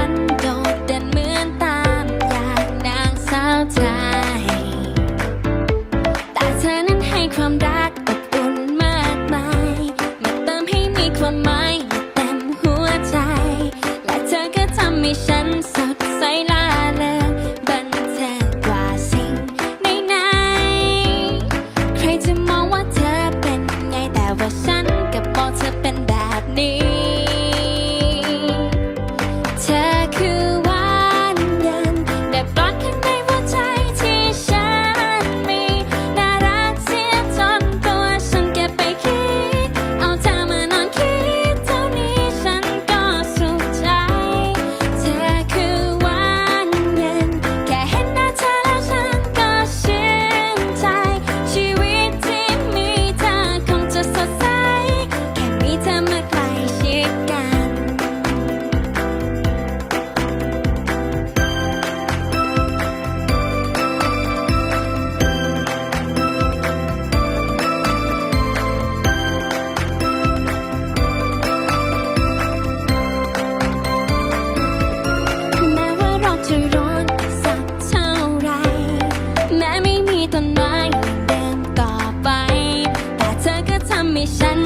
วันโดดเด่เหมือนตามอยากนางสาวไทยแต่เธอนั้นให้ความรักอบอุ่นมากมายมาเติมให้มีความหมายเต็มหัวใจ และเธอก็ทำให้ฉัน ต้นไม้นเดินต่อไป แต่เธอก็ทำให้ฉัน